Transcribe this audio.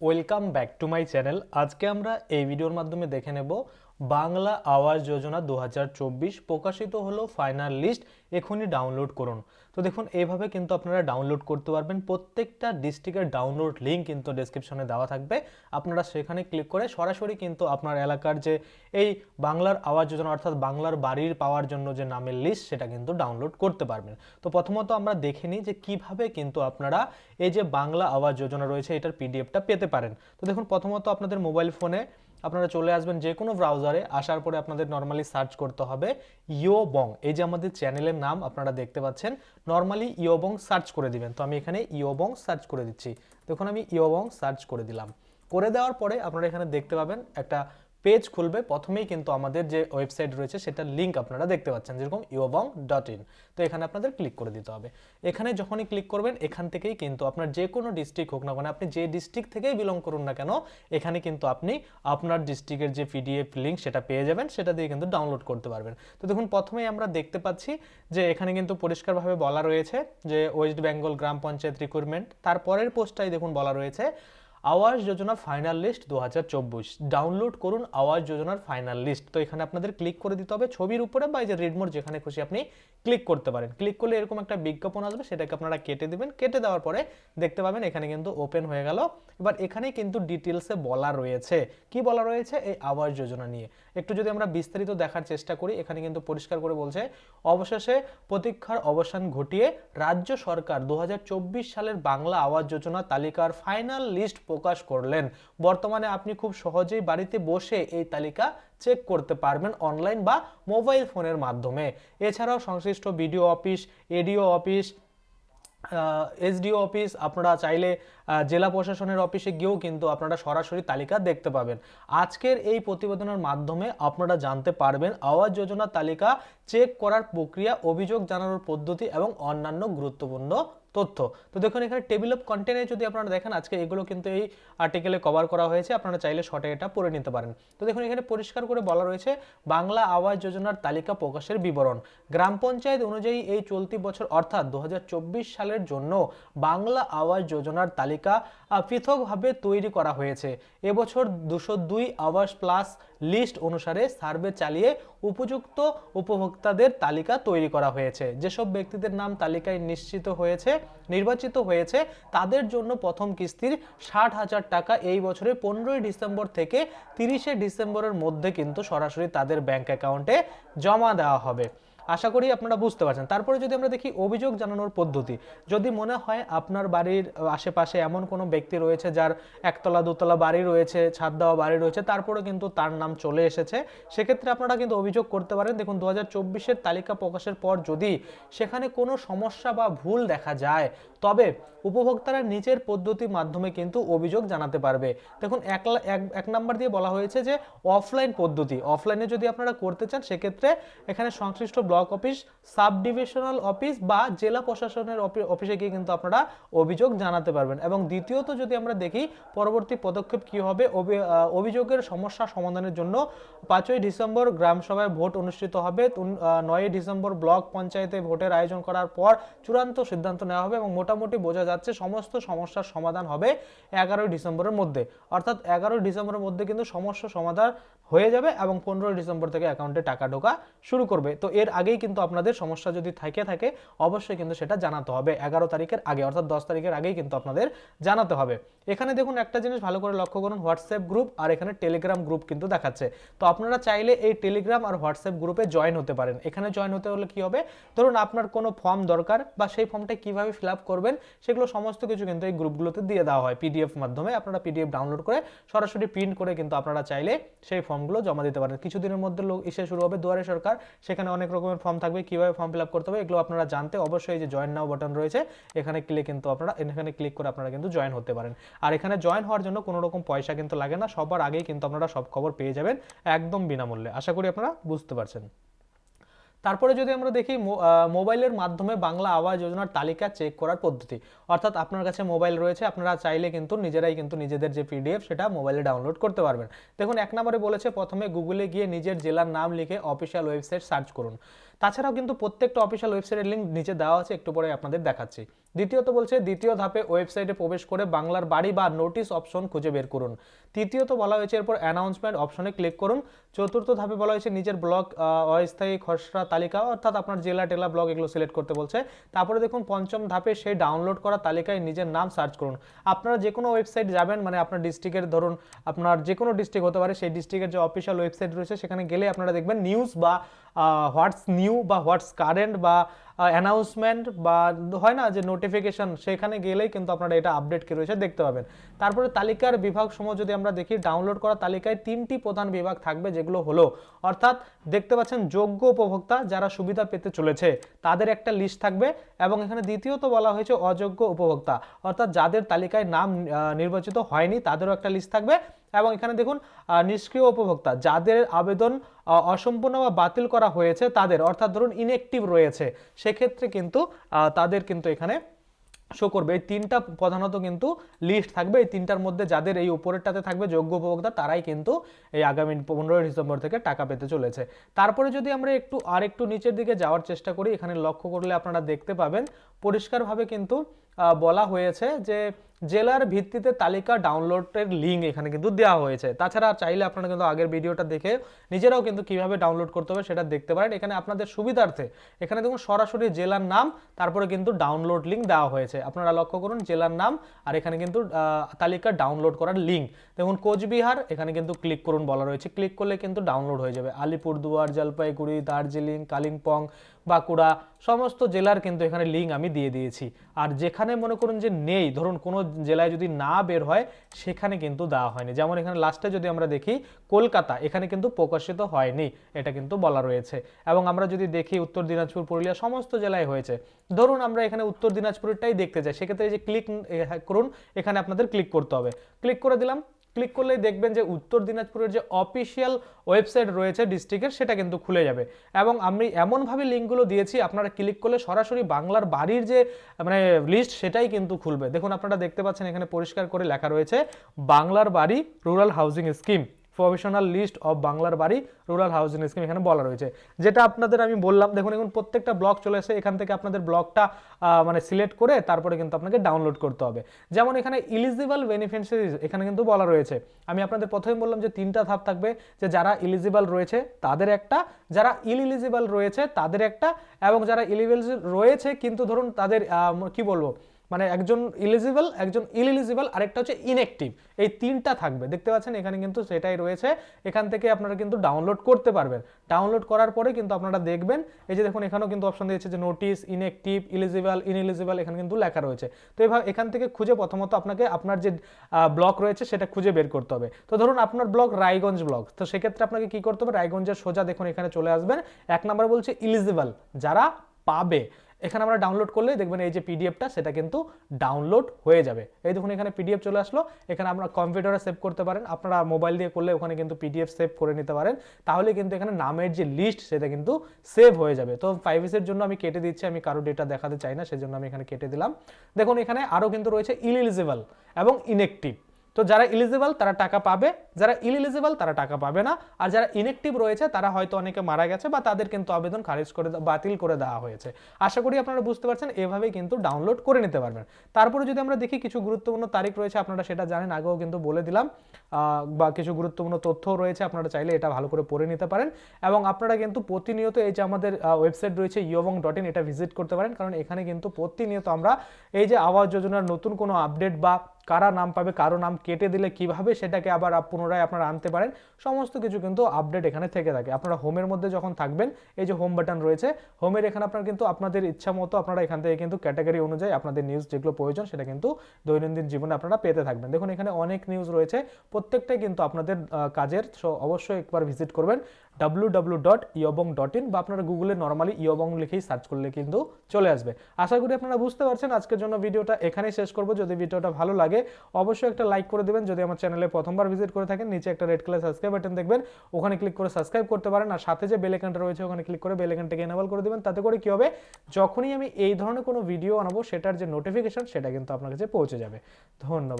Welcome back to my channel. আজকে আমরা এই ভিডিওর মাধ্যমে দেখে নেব বাংলা আওয়াজ যোজনা দু হাজার চব্বিশ প্রকাশিত হলো ফাইনাল লিস্ট। এখনই ডাউনলোড করুন। তো দেখুন এইভাবে কিন্তু আপনারা ডাউনলোড করতে পারবেন। প্রত্যেকটা ডিস্ট্রিক্টের ডাউনলোড লিঙ্ক কিন্তু ডেসক্রিপশনে দেওয়া থাকবে। আপনারা সেখানে ক্লিক করে সরাসরি কিন্তু আপনার এলাকার যে এই বাংলার আওয়াজ যোজনা অর্থাৎ বাংলার বাড়ির পাওয়ার জন্য যে নামের লিস্ট, সেটা কিন্তু ডাউনলোড করতে পারবেন। তো প্রথমত আমরা দেখে নিই যে কীভাবে কিন্তু আপনারা এই যে বাংলা আওয়াজ যোজনা রয়েছে, এটার পিডিএফটা পেতে পারেন। তো দেখুন, প্রথমত আপনাদের মোবাইল ফোনে আপনারা চলে আসবেন যে কোনো ব্রাউজারে আসার পরে আপনাদের নর্মালি সার্চ করতে হবে ইয়োবং এই যে আমাদের চ্যানেলের নাম আপনারা দেখতে পাচ্ছেন নর্মালি ইয়োবং সার্চ করে দিবেন। তো আমি এখানে ইয়োবং সার্চ করে দিচ্ছি। দেখুন আমি ইয়োবং সার্চ করে দিলাম। করে দেওয়ার পরে আপনারা এখানে দেখতে পাবেন একটা পেজ খুলবে। প্রথমেই কিন্তু আমাদের যে ওয়েবসাইট রয়েছে, সেটার লিঙ্ক আপনারা দেখতে পাচ্ছেন, যেরকম ইয়োবং ডট ইন তো এখানে আপনাদের ক্লিক করে দিতে হবে। এখানে যখনই ক্লিক করবেন, এখান থেকেই কিন্তু আপনার যে কোনো ডিস্ট্রিক্ট হোক না কেন, আপনি যে ডিস্ট্রিক্ট থেকেই বিলং করুন না কেন, এখানে কিন্তু আপনি আপনার ডিস্ট্রিক্টের যে পিডিএফ লিঙ্ক সেটা পেয়ে যাবেন, সেটা দিয়ে কিন্তু ডাউনলোড করতে পারবেন। তো দেখুন, প্রথমেই আমরা দেখতে পাচ্ছি যে এখানে কিন্তু পরিষ্কারভাবে বলা রয়েছে যে ওয়েস্ট বেঙ্গল গ্রাম পঞ্চায়েত রিক্রুটমেন্ট তারপরের পোস্টটাই দেখুন বলা রয়েছে আওয়াজ যোজনা ফাইনাল লিস্ট দু হাজার চব্বিশ। ডাউনলোড করুন আওয়াজ যোজনার ফাইনাল লিস্ট তো এখানে আপনাদের ক্লিক করে দিতে হবে ছবির উপরে বা এই যে রেড মোড যেখানে খুশি আপনি ক্লিক করতে পারেন। ক্লিক করলে এরকম একটা বিজ্ঞাপন আসবে, সেটাকে আপনারা কেটে দেবেন। কেটে দেওয়ার পরে দেখতে পাবেন এখানে কিন্তু ওপেন হয়ে গেল। এবার এখানে কিন্তু ডিটেলসে বলা রয়েছে। কি বলা রয়েছে? এই আওয়াজ যোজনা নিয়ে। একটু যদি আমরা বিস্তারিত দেখার চেষ্টা করি, এখানে কিন্তু পরিষ্কার করে বলছে, অবশেষে প্রতীক্ষার অবসান ঘটিয়ে রাজ্য সরকার দু হাজার চব্বিশ সালের বাংলা আওয়াজ যোজনা তালিকার ফাইনাল লিস্ট প্রকাশ করলেন। বর্তমানে আপনি খুব সহজেই বাড়িতে বসে এই তালিকা চেক করতে পারবেন অনলাইন বা মোবাইল ফোনের মাধ্যমে। এছাড়াও সংশ্লিষ্ট BDO office ADO office SDO office আপনারা চাইলে জেলা প্রশাসনের অফিসে গিয়েও কিন্তু আপনারা সরাসরি তালিকা দেখতে পাবেন। আজকের এই প্রতিবেদনের মাধ্যমে আপনারা জানতে পারবেন আওয়াজ যোজনার তালিকা চেক করার প্রক্রিয়া, অভিযোগ জানানোর পদ্ধতি এবং অন্যান্য গুরুত্বপূর্ণ তথ্য। তো দেখুন, এখানে টেবিল অফ কন্টেন্টে যদি আপনারা দেখেন, আজকে এগুলো কিন্তু এই আর্টিকেলে কভার করা হয়েছে, আপনারা চাইলে শর্টে এটা পড়ে নিতে পারেন। তো দেখুন, এখানে পরিষ্কার করে বলা রয়েছে, বাংলা আওয়াজ যোজনার তালিকা প্রকাশের বিবরণ। গ্রাম পঞ্চায়েত অনুযায়ী এই চলতি বছর, অর্থাৎ দু হাজার চব্বিশ সালের জন্য বাংলা আওয়াজ যোজনার তালিকা পৃথকভাবে তৈরি করা হয়েছে। এবছর দুশো দুই আওয়াজ প্লাস লিস্ট অনুসারে সার্ভে চালিয়ে উপযুক্ত উপভোক্তাদের তালিকা তৈরি করা হয়েছে। যেসব ব্যক্তিদের নাম তালিকায় নিশ্চিত হয়েছে নির্বাচিত হয়েছে, তাদের জন্য প্রথম কিস্তির ষাট হাজার টাকা এই বছরের পনেরোই ডিসেম্বর থেকে তিরিশে ডিসেম্বরের মধ্যে কিন্তু সরাসরি তাদের ব্যাংক অ্যাকাউন্টে জমা দেওয়া হবে। আশা করি আপনারা বুঝতে পারছেন। তারপরে যদি আমরা দেখি অভিযোগ জানানোর পদ্ধতি, যদি মনে হয় আপনার বাড়ির আশেপাশে এমন কোনো ব্যক্তি রয়েছে যার একতলা, দুতলা বাড়ি রয়েছে, ছাদ দেওয়া বাড়ি রয়েছে তারপরে কিন্তু তার নাম চলে এসেছে, সেক্ষেত্রে আপনারা কিন্তু অভিযোগ করতে পারেন। দেখুন দু হাজার তালিকা প্রকাশের পর যদি সেখানে কোনো সমস্যা বা ভুল দেখা যায়, তবে উপভোক্তারা নিজের পদ্ধতির মাধ্যমে কিন্তু অভিযোগ জানাতে পারবে। দেখুন এক- এক নাম্বার দিয়ে বলা হয়েছে যে, অফলাইন পদ্ধতি, অফলাইনে যদি আপনারা করতে চান, সেক্ষেত্রে এখানে সংশ্লিষ্ট block office sub divisional office বা জেলা প্রশাসনের অফিসে গিয়ে কিন্তু আপনারা অভিযোগ জানাতে পারবেন। এবং দ্বিতীয়ত যদি আমরা দেখি, পরবর্তী পদক্ষেপ কি হবে? অভিযোগের সমস্যা সমাধানের জন্য পাঁচই ডিসেম্বর গ্রাম সভায় ভোট অনুষ্ঠিত হবে। নয়ই ডিসেম্বর ব্লক পঞ্চায়েতে ভোটের আয়োজন করার পর চূড়ান্ত সিদ্ধান্ত নেওয়া হবে এবং মোটামুটি বোঝা যাচ্ছে সমস্ত সমস্যার সমাধান হবে এগারোই ডিসেম্বরের মধ্যে। অর্থাৎ এগারোই ডিসেম্বরের মধ্যে কিন্তু সমস্যা সমাধান হয়ে যাবে এবং পনেরোই ডিসেম্বর থেকে অ্যাকাউন্টে টাকা ঢোকা শুরু করবে। তো এর আগেই কিন্তু আপনাদের সমস্যা যদি থাকে থাকে, অবশ্যই কিন্তু সেটা জানাতে হবে। এগারো তারিখের আগে, অর্থাৎ দশ তারিখের আগেই কিন্তু আপনাদের জানাতে হবে। এখানে দেখুন একটা জিনিস ভালো করে লক্ষ্য করুন, হোয়াটসঅ্যাপ গ্রুপ আর এখানে টেলিগ্রাম গ্রুপ কিন্তু দেখাচ্ছে। তো আপনারা চাইলে এই টেলিগ্রাম আর হোয়াটসঅ্যাপ গ্রুপে জয়েন হতে পারেন। এখানে জয়েন হতে হলে কি হবে? ধরুন আপনার কোনো ফর্ম দরকার বা সেই ফর্মটা কীভাবে ফিল আপ করবেন, সেগুলো সমস্ত কিছু কিন্তু এই গ্রুপগুলোতে দিয়ে দেওয়া হয় পিডিএফ মাধ্যমে। আপনারা পিডিএফ ডাউনলোড করে সরাসরি প্রিন্ট করে কিন্তু আপনারা চাইলে সেই ফর্মগুলো জমা দিতে পারেন। কিছুদিনের মধ্যে লোক এসে শুরু হবে দুয়ারে সরকার, সেখানে অনেক রকমের ফর্ম থাকবে, কীভাবে ফর্ম ফিল আপ করতে হবে, এগুলো আপনারা জানতে অবশ্যই যে জয়েন নাও বাটন রয়েছে, এখানে ক্লিক কিন্তু আপনারা, এখানে ক্লিক করে আপনারা কিন্তু জয়েন হতে পারেন। আর এখানে জয়েন হওয়ার জন্য কোনো রকম পয়সা কিন্তু লাগে না, সবার আগেই কিন্তু আপনারা সব খবর পেয়ে যাবেন, একদম বিনামূল্যে। আশা করি আপনারা বুঝতে পারছেন। তারপরে যদি আমরা দেখি মোবাইলের মাধ্যমে বাংলা আওয়াজ যোজনার তালিকা চেক করার পদ্ধতি, অর্থাৎ আপনার কাছে মোবাইল রয়েছে, আপনারা চাইলে কিন্তু নিজেরাই কিন্তু নিজেদের যে পিডিএফ সেটা মোবাইলে ডাউনলোড করতে পারবেন। দেখুন, এক নম্বরে বলেছে, প্রথমে গুগলে গিয়ে নিজের জেলার নাম লিখে অফিসিয়াল ওয়েবসাইট সার্চ করুন। তাছাড়াও কিন্তু প্রত্যেকটা অফিসিয়াল ওয়েবসাইটের লিঙ্ক নিচে দেওয়া আছে, একটু পরে আপনাদের দেখাচ্ছি। দ্বিতীয়ত বলছে, দ্বিতীয় ধাপে ওয়েবসাইটে প্রবেশ করে বাংলার বাড়ি বা নোটিশ অপশন খুঁজে বের করুন। তৃতীয়ত বলা হয়েছে, এরপর অ্যানাউন্সমেন্ট অপশনে ক্লিক করুন। চতুর্থ ধাপে বলা হয়েছে, নিজের ব্লক অস্থায়ী খসড়া তালিকা, অর্থাৎ আপনার জেলা টেলা ব্লক এগুলো সিলেক্ট করতে বলছে। তারপরে দেখুন, পঞ্চম ধাপে সেই ডাউনলোড করা তালিকায় নিজের নাম সার্চ করুন। আপনারা যে কোনো ওয়েবসাইট যাবেন মানে আপনার ডিস্ট্রিক্টের ধরুন, আপনার যে কোনো ডিস্ট্রিক্ট হতে পারে, সেই ডিস্ট্রিক্টের যে অফিসিয়াল ওয়েবসাইট রয়েছে, সেখানে গেলে আপনারা দেখবেন নিউজ বা হোয়াটস নিউ বা হোয়াটস কারেন্ট বা অ্যানাউন্সমেন্ট বা হয় না যে নোটিফিকেশন সেখানে গেলেই কিন্তু আপনারা এটা আপডেট কি রয়েছে দেখতে পাবেন। তারপরে তালিকার বিভাগ সমূহ যদি আমরা দেখি ডাউনলোড করা তালিকায় তিনটি প্রধান বিভাগ থাকবে যেগুলো হলো, অর্থাৎ দেখতে পাচ্ছেন যোগ্য উপভোক্তা যারা সুবিধা পেতে চলেছে, তাদের একটা লিস্ট থাকবে এবং এখানে দ্বিতীয়ত বলা হয়েছে অযোগ্য উপভোক্তা। অর্থাৎ যাদের তালিকায় নাম নির্বাচিত হয়নি, তাদেরও একটা লিস্ট থাকবে। এবং এখানে দেখুন নিষ্ক্রিয় উপভোক্তা, যাদের আবেদন অসম্পূর্ণ বা বাতিল করা হয়েছে, তাদের, অর্থাৎ ধরুন ইনএক্টিভ রয়েছে, সেক্ষেত্রে কিন্তু তাদের কিন্তু এখানে শো করবে। এই তিনটা প্রধানত কিন্তু লিস্ট থাকবে। এই তিনটার মধ্যে যাদের এই উপরেরটাতে থাকবে যোগ্য উপভোক্তা, তারাই কিন্তু এই আগামী পনেরোই ডিসেম্বর থেকে টাকা পেতে চলেছে। তারপরে যদি আমরা একটু আর একটু নিচের দিকে যাওয়ার চেষ্টা করি, এখানে লক্ষ্য করলে আপনারা দেখতে পাবেন, পরিষ্কারভাবে কিন্তু বলা হয়েছে যে জেলার ভিত্তিতে তালিকা ডাউনলোডের লিঙ্ক এখানে কিন্তু দেওয়া হয়েছে। তাছাড়া চাইলে আপনারা কিন্তু আগের ভিডিওটা দেখে নিজেরাও কিন্তু কীভাবে ডাউনলোড করতে হবে সেটা দেখতে পারেন। এখানে আপনাদের সুবিধার্থে এখানে দেখুন সরাসরি জেলার নাম, তারপরে কিন্তু ডাউনলোড লিঙ্ক দেওয়া হয়েছে। আপনারা লক্ষ্য করুন জেলার নাম আর এখানে কিন্তু তালিকা ডাউনলোড করার লিঙ্ক দেখুন কোচবিহার, এখানে কিন্তু ক্লিক করুন বলা রয়েছে। ক্লিক করলে কিন্তু ডাউনলোড হয়ে যাবে। আলিপুরদুয়ার, জলপাইগুড়ি, দার্জিলিং, কালিম্পং বাঁকুড়া, সমস্ত জেলার কিন্তু এখানে লিঙ্ক আমি দিয়ে দিয়েছি। আর যেখানে মনে করুন যে নেই, ধরুন কোনো জেলায় যদি না বের হয়, সেখানে কিন্তু দেওয়া হয়নি। যেমন এখানে লাস্টে যদি আমরা দেখি, কলকাতা, এখানে কিন্তু প্রকাশিত হয়নি, এটা কিন্তু বলা রয়েছে। এবং আমরা যদি দেখি উত্তর দিনাজপুর, পুরুলিয়া, সমস্ত জেলায় হয়েছে। ধরুন আমরা এখানে উত্তর দিনাজপুরেরটাই দেখতে চাই, সেক্ষেত্রে যে ক্লিক করুন, এখানে আপনাদের ক্লিক করতে হবে। ক্লিক করে দিলাম ক্লিক করলেই দেখবেন যে উত্তর দিনাজপুরের যে অফিসিয়াল ওয়েবসাইট রয়েছে ডিস্ট্রিক্টের, সেটা কিন্তু খুলে যাবে। এবং আমি এমনভাবে লিঙ্কগুলো দিয়েছি, আপনারা ক্লিক করলে সরাসরি বাংলার বাড়ির যে মানে লিস্ট সেটাই কিন্তু খুলবে। দেখুন, আপনারা দেখতে পাচ্ছেন এখানে পরিষ্কার করে লেখা রয়েছে, বাংলার বাড়ি rural housing scheme professional list of বাংলার বাড়ি রুরাল হাউজিং স্কিম এখানে বলা রয়েছে। যেটা আপনাদের আমি বললাম, দেখুন, এখন প্রত্যেকটা ব্লক চলে এসে এখান থেকে আপনাদের ব্লকটা মানে সিলেক্ট করে তারপরে কিন্তু আপনাকে ডাউনলোড করতে হবে। যেমন এখানে ইলিজিবল বেনিফিশিয়ারিজ এখানে কিন্তু বলা রয়েছে। আমি আপনাদের প্রথমে বললাম যে তিনটা ধাপ থাকবে যে যারা ইলিজিবল রয়েছে, তাদের একটা, যারা ইলিজিবল রয়েছে, তাদের একটা, এবং যারা ইলিজিবল রয়েছে কিন্তু ধরুন তাদের কি বলব মানে একজন ইলিজিবল একজন ইলিজিবল আরেকটা হচ্ছে ইনঅ্যাক্টিভ এই তিনটা থাকবে। দেখতে পাচ্ছেন, এখানে কিন্তু সেটাই রয়েছে। এখান থেকে আপনারা কিন্তু ডাউনলোড করতে পারবেন। ডাউনলোড করার পরে কিন্তু আপনারা দেখবেন, এই যে দেখুন, এখানেও কিন্তু অপশন দিয়েছে যে নোটিস ইনঅ্যাক্টিভ ইলিজিবল ইনএলিজিবল এখানে কিন্তু লেখা রয়েছে। তো এইভাবে এখান থেকে খুঁজে প্রথমত আপনাকে আপনার যে ব্লক রয়েছে সেটা খুঁজে বের করতে হবে। তো ধরুন, আপনার ব্লক রায়গঞ্জ ব্লক তো সেক্ষেত্রে আপনাকে কি করতে হবে? রায়গঞ্জের সোজা দেখুন, এখানে চলে আসবেন। এক নাম্বার বলছে ইলিজিবল যারা পাবে। এখানে আমরা ডাউনলোড করলে দেখবেন এই যে পিডিএফটা সেটা কিন্তু ডাউনলোড হয়ে যাবে। এই দেখুন এখানে পিডিএফ চলে আসলো। এখানে আপনারা কম্পিউটারে সেভ করতে পারেন। আপনারা মোবাইল দিয়ে করলে ওখানে কিন্তু পিডিএফ সেভ করে নিতে পারেন। তাহলে কিন্তু এখানে নামের যে লিস্ট সেটা কিন্তু সেভ হয়ে যাবে। তো প্রাইভেসির জন্য আমি কেটে দিচ্ছি। আমি কারও ডেটা দেখাতে চাই না, সেজন্য আমি এখানে কেটে দিলাম। দেখুন এখানে আরও কিন্তু রয়েছে ইলিজিবল এবং ইনএক্টিভ তো যারা ইলিজিবল তারা টাকা পাবে। যারা ইলিজিবল তারা টাকা পাবে না। আর যারা ইনএক্টিভ রয়েছে, তারা হয়তো অনেকে মারা গেছে বা তাদের কিন্তু আবেদন খারিজ করে বাতিল করে দেওয়া হয়েছে। আশা করি আপনারা বুঝতে পারছেন, এভাবেই কিন্তু ডাউনলোড করে নিতে পারবেন। তারপরে যদি আমরা দেখি কিছু গুরুত্বপূর্ণ তারিখ রয়েছে, আপনারা সেটা জানেন, আগেও কিন্তু বলে দিলাম বা কিছু গুরুত্বপূর্ণ তথ্যও রয়েছে, আপনারা চাইলে এটা ভালো করে পড়ে নিতে পারেন। এবং আপনারা কিন্তু প্রতিনিয়ত এই যে আমাদের ওয়েবসাইট রয়েছে ইয়বং ডট ইন এটা ভিজিট করতে পারেন। কারণ এখানে কিন্তু প্রতিনিয়ত আমরা এই যে আবাস যোজনার নতুন কোনো আপডেট বা কারা নাম পাবে, কারও নাম কেটে দিলে কীভাবে সেটাকে আবার পুনরায় আপনারা আনতে পারেন, সমস্ত কিছু কিন্তু আপডেট এখানে থেকে থাকে। আপনারা হোমের মধ্যে যখন থাকবেন, এই যে হোম বাটন রয়েছে হোমের এখানে আপনার কিন্তু আপনাদের ইচ্ছা মতো আপনারা এখান থেকে কিন্তু ক্যাটাগরি অনুযায়ী আপনাদের নিউজ যেগুলো প্রয়োজন, সেটা কিন্তু দৈনন্দিন জীবনে আপনারা পেতে থাকবেন। দেখুন, এখানে অনেক নিউজ রয়েছে, প্রত্যেকটাই কিন্তু আপনাদের কাজের অবশ্যই একবার ভিজিট করবেন। ডাব্লু ডাব্লু ডট ইয়বং ডট ইন বা আপনারা গুগলে নর্মালি ইয়বং লিখেই সার্চ করলে কিন্তু চলে আসবে। আশা করি আপনারা বুঝতে পারছেন আজকের জন্য ভিডিওটা এখানেই শেষ করব। যদি ভিডিওটা ভালো লাগে, অবশ্যই একটা লাইক করে দেবেন। যদি আমার চ্যানেলে প্রথমবার ভিজিট করে থাকেন, নিচে একটা রেড কালার সাবস্ক্রাইব বাটন দেখবেন, ওখানে ক্লিক করে সাবস্ক্রাইব করতে পারেন আর সাথে যে বেল আইকনটা রয়েছে, ওখানে ক্লিক করে বেল আইকনটাকে এনেবল করে দেবেন। তাতে করে কি হবে? যখনই আমি এই ধরনের কোনো ভিডিও আনাবো, সেটার যে নোটিফিকেশন সেটা কিন্তু আপনার কাছে পৌঁছে যাবে। ধন্যবাদ।